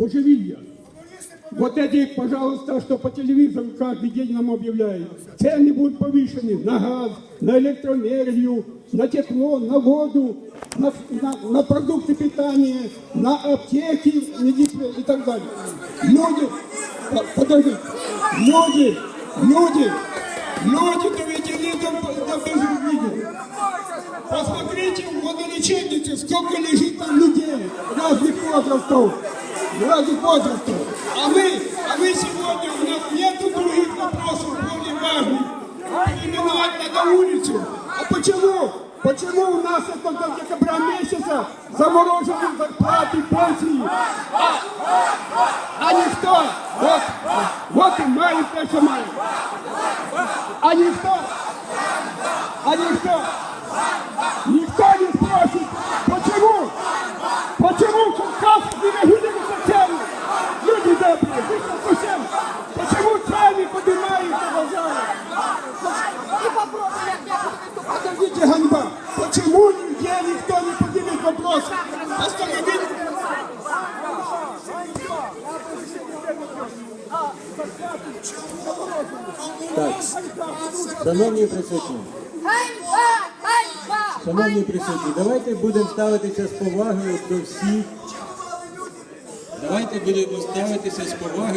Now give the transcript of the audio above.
божевілья. Вот эти, пожалуйста, что по телевизору каждый день нам объявляют. Цены будут повышены на газ, на электроэнергию, на тепло, на воду, на, на- на продукты питания, на аптеки и так далее. Люди, по- подождите, люди, люди, люди доведены до, до безвидения. Посмотрите в водолечебнице, сколько лежит там людей разных возрастов, разных возрастов. А мы, а мы сегодня, у нас нету других вопросов более важных. Переименовать надо улицу. А почему? Почему у нас это до декабря месяца заморожены зарплаты, пенсии? А, а никто, вот, вот и маем то, что маем. А никто, а никто, Никто виступати. Ганьба. Почему нигде никто не поднимет вопрос? Остановить Так, шановні присутні, Ганьба! Ганьба! шановні присутні, давайте будемо ставитися з повагою до всіх. Давайте будемо ставитися з повагою.